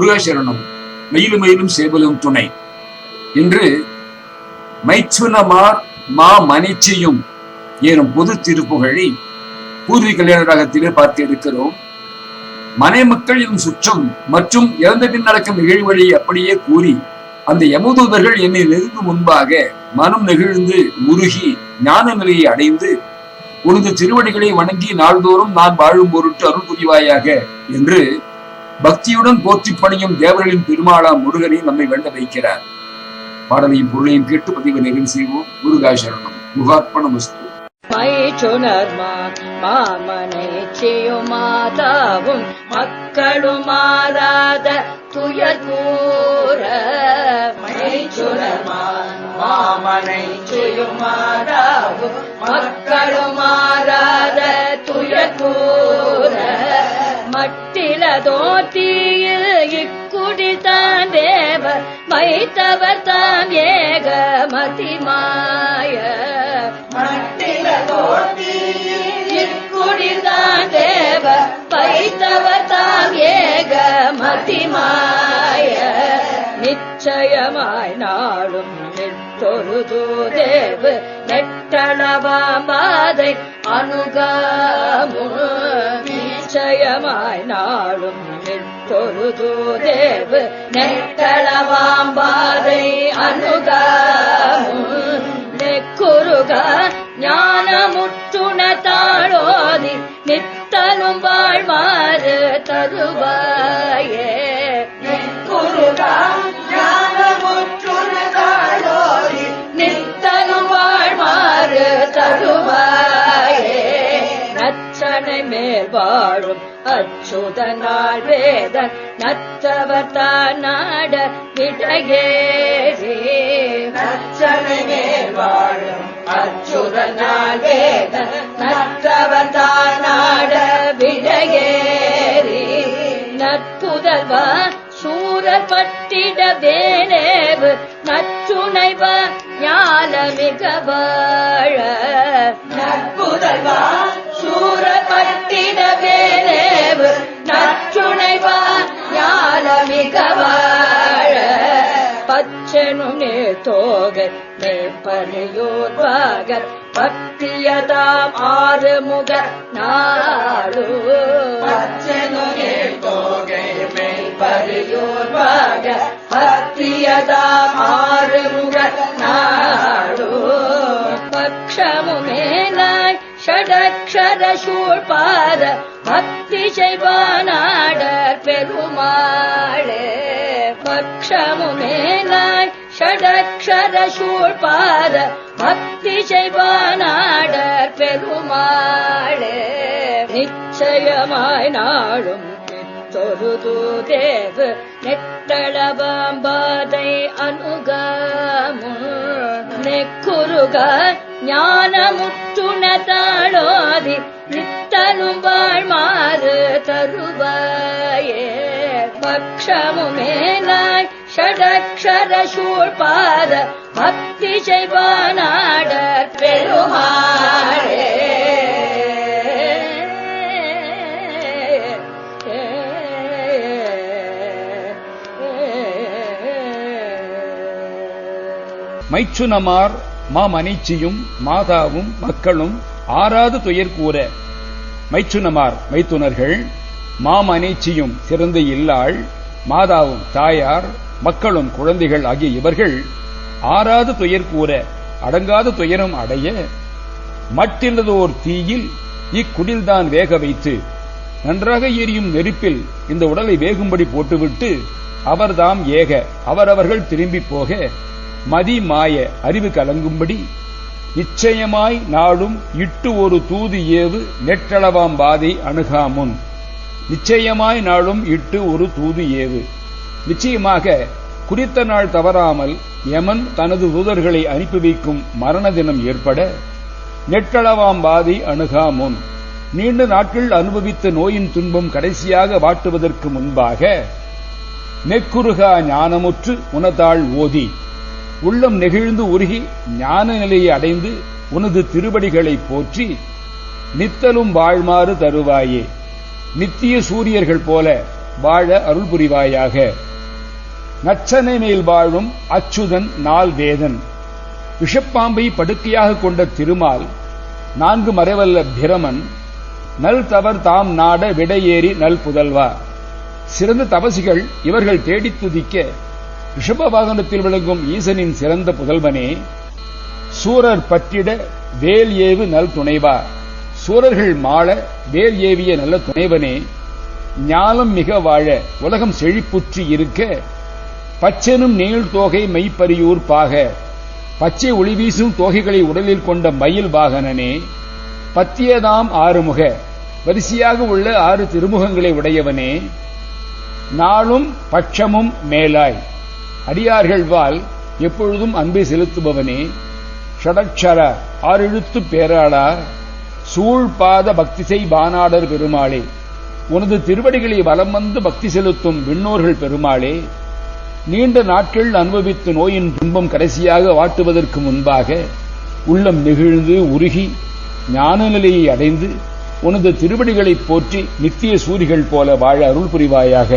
குருகாசரணம் மயிலும் மயிலும் சேவலும் துணை. என்று மைச்சுனமார் மா மணிச்சியும் எனும் பொது திருப்புகழை பூர்வீக கல்யாண ராகத்திலே பார்த்து இருக்கிறோம். மனை மக்கள் எனும் சுற்றம் மற்றும் இறந்த பின் நடக்கும் நிகழ்வுகளை அப்படியே கூறி அந்த யமதூதர்கள் என்னை நெருங்கும் முன்பாக மனம் நெகிழ்ந்து உருகி ஞான நிலையை அடைந்து உனது திருவடிகளை வணங்கி நாள்தோறும் நான் வாழும் பொருட்டு அருள் புரிவாயாக என்று பக்தியுடன் போற்றி பணியும் தேவர்களின் பெருமாளாம் முருகனை நம்மை வேண்ட வைக்கிறார். பாடலையும் பொருளையும் கேட்டு பதிவு நிறைவு செய்வோம். முருகாசரணம். முகார்ப்பணமஸ்து மைச்சுனர்மா மாமனை செய்யுமாதாவும் மக்களும் மாறாத துயர் கூற. மைச்சுனர்மா மாமனை செய்யுமாதாவும் மக்களும் மாறாத துயர் கூற. மட்டிலதோ தீயில் இக்குடி தான் தேவ மைத்தவர் தாம் ஏக மதிமாய இக்குடிதான் தேவ பைத்தவர் தாம் ஏக மதிமாய நிச்சயமாய் நாளும் நிற்றொருது தேவ நெட்டளவாமாதை அணுகாமு நிச்சயமாய் நாளும் நிற்றொருது தேவ நெத்தளவாம்பாதை அணுகாமு நெக்குருக ஞானமுற்றுண தாழோதி நித்தலும் வாழ்வாறு தருவார். மேல் வாழும் அச்சுதனாள் வேதன் நத்தவர் தான் நாட விடையேறி நச்சனை மேல் வாழும். அச்சுதனாள் வேதன் நத்தவர் தான் நாட விடையேறி நற்புதல்வா சூரர் பட்டிட வேலேவு நற்றுணைவ ஞான மிக வாழ. நற்புதல்வா பட்டிட வேலேவு நற்றுணைவ ஞான பச்சனும் நே தோகை பக்தியதாம் ஆறு முக நாடு பச்சனும் பக்தியதாம் ஆறு முக நாடு ஷடக்ஷர சூழ்பாத பக்தி செய்வானாடர் பெருமாளே பக்ஷமுமேனாய் ஷடக்ஷர சூழ்பாத பக்தி செய்வானாடர் பெருமாளே நிச்சயமாய் நாளும் தொருது தேவ நெட்டளபாம்பாதை அணுகாமு நெக்குருக ஞானமுற்றுணதாளோதி நித்தனும் வாழ்மாறு தருவாயே. பக்ஷமுமேனாய் ஷடக்ஷர சூழ்பாத பக்தி செய்வானாட பெருமாளே. மைச்சுனமார் மாமனிச்சியும் மாதாவும் மக்களும் ஆறாது துயர் கூற. மைச்சுனமார் மைத்துனர்கள் மாமனிச்சியும் சிறந்து இல்லாள் மாதாவும் தாயார் மக்களும் குழந்தைகள் ஆகிய இவர்கள் ஆறாது துயர் கூற அடங்காத துயரம் அடைய மட்டில்லதோர் தீயில் இக்குடில்தான் வேக வைத்து நன்றாக எரியும் நெருப்பில் இந்த உடலை வேகும்படி போட்டுவிட்டு அவர்தாம் ஏக அவரவர்கள் திரும்பிப் போக மதி மாய அறிவு கலங்கும்படி நிச்சயமாய் நாளும் இட்டு ஒரு தூது ஏவு நெற்றளவாம் பாதை அணுகாமுன். நிச்சயமாய் நாளும் இட்டு ஒரு தூது ஏவு. நிச்சயமாக குறித்த நாள் தவறாமல் யமன் தனது தூதர்களை அனுப்பி வைக்கும் மரண தினம் ஏற்பட நெட்டளவாம் பாதை அணுகாமுன். நீண்ட நாட்கள் அனுபவித்த நோயின் துன்பம் கடைசியாக வாட்டுவதற்கு முன்பாக நெக்குருகா ஞானமுற்று உனதாள் ஓதி. உள்ளம் நெகிழ்ந்து உருகி ஞான நிலையை அடைந்து உனது திருவடிகளை போற்றி நித்தலும் வாழ்மாறு தருவாயே. நித்திய சூரியர்கள் போல வாழ அருள் புரிவாயாக நச்சனை மேல் வாழும் அச்சுதன் நாள் வேதன். விஷப்பாம்பை படுக்கையாக கொண்ட திருமால் நான்கு மறைவல்ல பிரமன் நல் தவர் தாம் நாட விடையேறி நல் புதல்வா. சிறந்த தபசிகள் இவர்கள் தேடித் துதிக்க ரிஷப வாகனத்தில் விளங்கும் ஈசனின் சிறந்த புதல்வனே சூரர் பற்றிட வேல் ஏவு நல் துணைவா சூரர்கள் மாள வேல் ஏவிய நல்ல துணைவனே ஞானம் மிக வாழ உலகம் செழிப்புற்றி இருக்க பச்செனும் நீள் தோகை மெய்ப்பரியூர் பாக பச்சை ஒளி வீசும் தோகைகளை உடலில் கொண்ட மயில் வாகனனே பத்தியதாம் ஆறுமுக வரிசையாக உள்ள ஆறு திருமுகங்களை உடையவனே நாளும் பட்சமும் மேலாய். அடியார்கள் வால் எப்பொழுதும் அன்பை செலுத்துபவனே ஷடக்ஷர ஆறெழுத்து பேராளார் சூழ்பாத பக்திசை பானாடர் பெருமாளே உனது திருவடிகளை வலம் வந்து பக்தி செலுத்தும் விண்ணோர்கள் பெருமாளே நீண்ட நாட்கள் அனுபவித்த நோயின் துன்பம் கடைசியாக வாட்டுவதற்கு முன்பாக உள்ளம் நெகிழ்ந்து உருகி ஞான நிலையை அடைந்து உனது திருவடிகளைப் போற்றி நித்திய சூரிகள் போல வாழ அருள் புரிவாயாக.